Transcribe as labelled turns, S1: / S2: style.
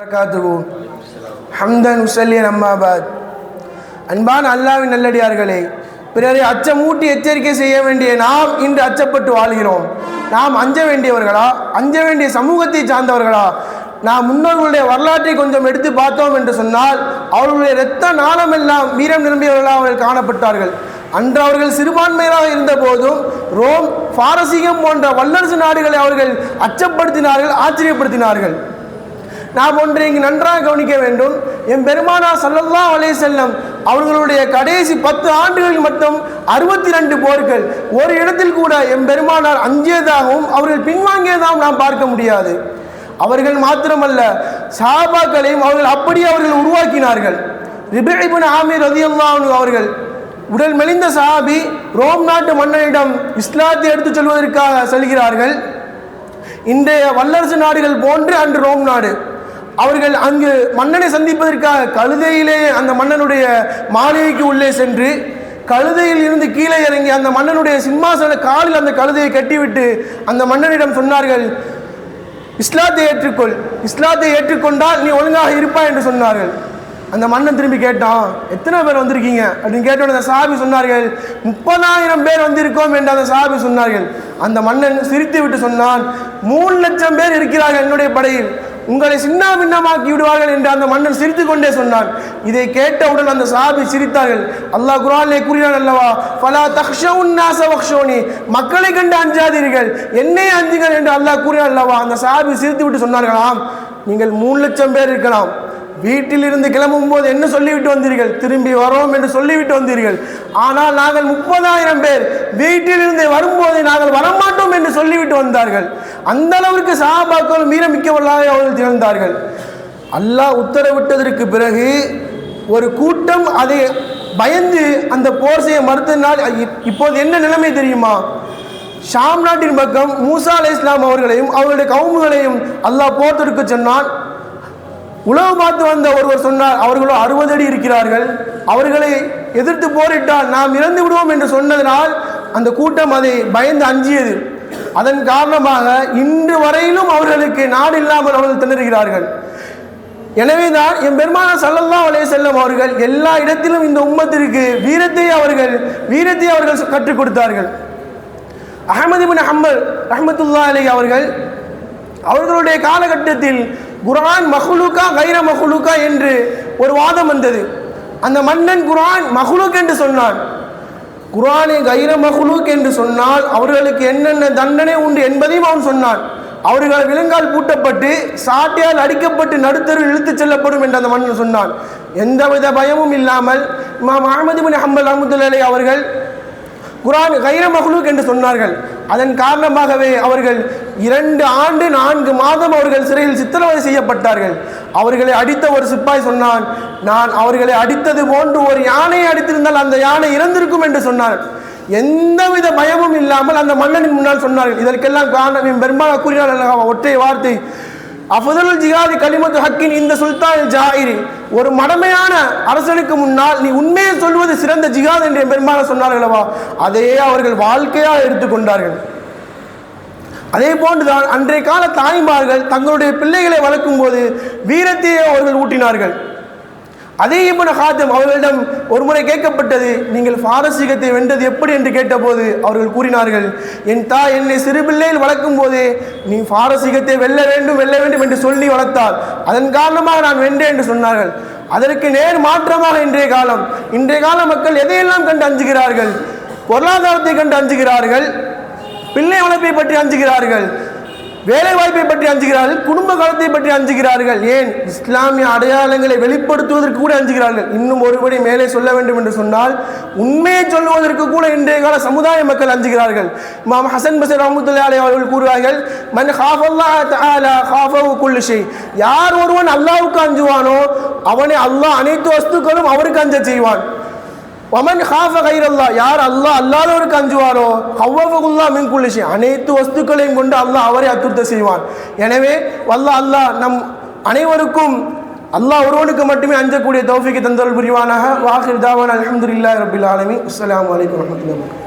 S1: வரகாத்துஹு ஹம்தன் உசல்லியன் அம்மாபாத் அன்பான அல்லாவின் நல்லடியார்களே பிறரை அச்சமூட்டி எச்சரிக்கை செய்ய வேண்டிய நாம் இன்று அச்சப்பட்டு வாழ்கிறோம். நாம் அஞ்ச வேண்டியவர்களா? அஞ்ச வேண்டிய சமூகத்தை சார்ந்தவர்களா? நாம் முன்னோர்களுடைய வரலாற்றை கொஞ்சம் எடுத்து பார்த்தோம் என்று சொன்னால் அவர்களுடைய இரத்த நாளமெல்லாம் வீரம் நிரம்பியவர்களாக அவர்கள் காணப்பட்டார்கள். அன்று அவர்கள் சிறுபான்மையாக இருந்த போதும் ரோம் பாரசீகம் போன்ற வல்லரசு நாடுகளை அவர்கள் அச்சப்படுத்தினார்கள் ஆச்சரியப்படுத்தினார்கள். நாம் ஒன்றை இங்கு நன்றாக கவனிக்க வேண்டும். என் பெருமானா சல்லல்லா அலைஹி செல்லம் அவர்களுடைய கடைசி பத்து ஆண்டுகளில் மட்டும் அறுபத்தி ரெண்டு போர்கள். ஒரு இடத்தில் கூட எம் பெருமானார் அஞ்சியதாகவும் அவர்கள் பின்வாங்கியதாகவும் நாம் பார்க்க முடியாது. அவர்கள் மாத்திரமல்ல சாபாக்களையும் அவர்கள் அப்படியே அவர்கள் உருவாக்கினார்கள். ரிபிபின் ஆமீர் ரதியுல்லாஹு அவர்கள் உடல் மெலிந்த சஹாபி ரோம் நாட்டு மன்னனிடம் இஸ்லாத்தை எடுத்துச் சொல்வதற்காக செல்கிறார்கள். இன்றைய வல்லரசு நாடுகள் போன்று அன்று ரோம் நாடு. அவர்கள் அங்கு மன்னனை சந்திப்பதற்காக கழுதையிலே அந்த மன்னனுடைய மாளிகைக்கு உள்ளே சென்று கழுதையில் இருந்து கீழே இறங்கி அந்த மன்னனுடைய சிம்மாசன காலில் அந்த கழுதையை கட்டிவிட்டு அந்த மன்னனிடம் சொன்னார்கள் இஸ்லாத்தை ஏற்றுக்கொள் இஸ்லாத்தை ஏற்றுக்கொண்டால் நீ ஒழுங்காக இருப்பாய் என்று சொன்னார்கள். அந்த மன்னன் திரும்பி கேட்டான் எத்தனை பேர் வந்திருக்கீங்க? அப்படின்னு கேட்டோட அந்த சாபி சொன்னார்கள் முப்பதாயிரம் பேர் வந்திருக்கோம் என்று அந்த சாபி சொன்னார்கள். அந்த மன்னன் சிரித்து விட்டு சொன்னான் மூணு லட்சம் பேர் இருக்கிறார்கள் என்னுடைய படையில். உங்களை சின்ன பின்னமாக்கி விடுவார்கள் என்று அந்த மன்னன் சிரித்து கொண்டே சொன்னான். இதை கேட்டவுடன் அந்த சாபி சிரித்தார்கள். அல்லாஹ் குரானே கூறினான் அல்லவா ஃபலா தக்ஷோனி நாச வக்ஷோனி மக்களை கண்டு அஞ்சாதீர்கள். என்னை அஞ்சுங்கள் என்று அல்லாஹ் கூறினான் அல்லவா. அந்த சாபி சிரித்து விட்டு சொன்னார்களாம் நீங்கள் மூணு லட்சம் பேர் இருக்கலாம். வீட்டிலிருந்து கிளம்பும் போது என்ன சொல்லிவிட்டு வந்தீர்கள்? திரும்பி வரோம் என்று சொல்லிவிட்டு வந்தீர்கள். ஆனால் நாங்கள் முப்பதாயிரம் பேர் வீட்டிலிருந்து வரும்போது நாங்கள் வரமாட்டோம் என்று சொல்லிவிட்டு வந்தார்கள். அந்த அளவிற்கு சஹாபாக்கள் மீறமிக்கவர்களாக அவர்கள் திகழ்ந்தார்கள். அல்லாஹ் உத்தரவிட்டதற்கு பிறகு ஒரு கூட்டம் அதை பயந்து அந்த போர் செய்ய மறுத்ததினால் இப்போது என்ன நிலைமை தெரியுமா? ஷாம் நாட்டின் பக்கம் மூசா அலை இஸ்லாம் அவர்களையும் அவர்களுடைய கவுமுகளையும் அல்லாஹ் போர் சொன்னான். உழவு பார்த்து வந்த ஒருவர் சொன்னார் அவர்களோ அறுபது அடி இருக்கிறார்கள். அவர்களை எதிர்த்து போரிட்டால் நாம் இறந்து விடுவோம் என்று சொன்னதனால் அந்த கூட்டம் அதை பயந்து அஞ்சியது. அதன் காரணமாக இன்று வரையிலும் அவர்களுக்கு நாடு இல்லாமல் அவர்கள் திணறுகிறார்கள். எனவே தான் என் பெருமான சல்லல்லா அலைஹி செல்லம் அவர்கள் எல்லா இடத்திலும் இந்த உம்மத்திற்கு வீரத்தை அவர்கள் வீரத்தை அவர்கள் கற்றுக் கொடுத்தார்கள். அகமது பின் ஹம்பல் ரஹ்மத்துல்லா அலி அவர்கள் அவர்களுடைய காலகட்டத்தில் குரான் மஹ்லூக்கா கைர மஹ்லூக்கா என்று ஒரு வாதம் வந்தது. அந்த மன்னன் குரான் மஹ்லூக் என்று சொன்னான். குரானை கைர மஹ்லூக் என்று சொன்னால் அவர்களுக்கு என்னென்ன தண்டனை உண்டு என்பதையும் அவன் சொன்னான். அவர்கள் விலங்கால் பூட்டப்பட்டு சாட்டையால் அடிக்கப்பட்டு நடுத்தரும் இழுத்துச் செல்லப்படும் என்று அந்த மன்னன் சொன்னான். எந்தவித பயமும் இல்லாமல் இமாம் அஹமது பின் ஹம்பல் அஹமதுல்லாலை அவர்கள் குரான் கைர மஹ்லூக் என்று சொன்னார்கள். அதன் காரணமாகவே அவர்கள் இரண்டு ஆண்டு நான்கு மாதம் அவர்கள் சிறையில் சித்திரவதை செய்யப்பட்டார்கள். அவர்களை அடித்த ஒரு சிப்பாய் சொன்னான் நான் அவர்களை அடித்தது போன்று ஒரு யானையை அடித்திருந்தால் அந்த யானை இறந்திருக்கும் என்று சொன்னார். எந்தவித பயமும் இல்லாமல் அந்த மன்னனின் முன்னால் சொன்னார்கள். இதற்கெல்லாம் காரணம் என் கூறினார் ஒற்றை வார்த்தை அஃதலுல் ஜிஹாதி கலிமத்து ஹக்கின் இந்த சுல்தான் ஜாயிரி. ஒரு மடமையான அரசனுக்கு முன்னால் நீ உண்மையை சொல்வது சிறந்த ஜிஹாத் என்று பெருமான சொன்னார்கள் அல்லவா? அதையே அவர்கள் வாழ்க்கையாக எடுத்துக்கொண்டார்கள் அதே போன்றுதான் அன்றைய கால தாய்மார்கள் தங்களுடைய பிள்ளைகளை வளர்க்கும் போது வீரத்தையே அவர்கள் ஊட்டினார்கள். அதே இப்னு ஹாத்தம் அவர்களிடம் ஒரு முறை கேட்கப்பட்டது நீங்கள் பாரசீகத்தை வென்றது எப்படி? என்று கேட்டபோது அவர்கள் கூறினார்கள் என் தாய் என்னை சிறு பிள்ளையில் வளர்க்கும் போதே நீ பாரசீகத்தை வெல்ல வேண்டும் வெல்ல வேண்டும் என்று சொல்லி வளர்த்தார் அதன் காரணமாக நான் வென்றேன் என்று சொன்னார்கள். அதற்கு நேர் மாற்றமாக இன்றைய காலம் இன்றைய கால மக்கள் எதையெல்லாம் கண்டு அஞ்சுகிறார்கள்? பொருளாதாரத்தை கண்டு அஞ்சுகிறார்கள் பிள்ளை வளர்ப்பை பற்றி அஞ்சுகிறார்கள் வேலைவாய்ப்பை பற்றி அஞ்சுகிறார்கள் குடும்ப காலத்தை பற்றி அஞ்சுகிறார்கள். ஏன்? இஸ்லாமிய அடையாளங்களை வெளிப்படுத்துவதற்கு கூட அஞ்சுகிறார்கள். இன்னும் ஒருபடி மேலே சொல்ல வேண்டும் என்று சொன்னால் உண்மையை சொல்வதற்கு கூட இன்றைய கால சமுதாய மக்கள் அஞ்சுகிறார்கள். மாம் ஹசன் பசர் ரஹமத்துல்லாஹி அலைஹி அவர்கள் கூறுவார்கள் மன் ஹாஃபல்லாஹ் தாலா ஹாஃபவு குல்லுஷை யார் ஒருவன் அல்லாவுக்கு அஞ்சுவானோ அவனை அல்லாஹ் அனைத்து வஸ்துக்களும் அவருக்கு அஞ்ச செய்வான். ஒமன் ஹாஃப கைரல்லா யார் அல்லாஹ் அல்லாதவருக்கு அஞ்சுவாரோ அவ்வளவுல்லா மின் அனைத்து வஸ்துக்களையும் கொண்டு அல்லாஹ் அவரை அத்துர்த்த செய்வான். எனவே வல்லா அல்லாஹ் நம் அனைவருக்கும் அல்லாஹ் ஒருவனுக்கு மட்டுமே அஞ்சக்கூடிய தௌஃபிக்கு தந்தல் புரிவானாக. வாஹிர் தாவான் அலமதுல்லா ரபில் ஆலமி அஸ்லாம் வலைக்கம் வரமத்துல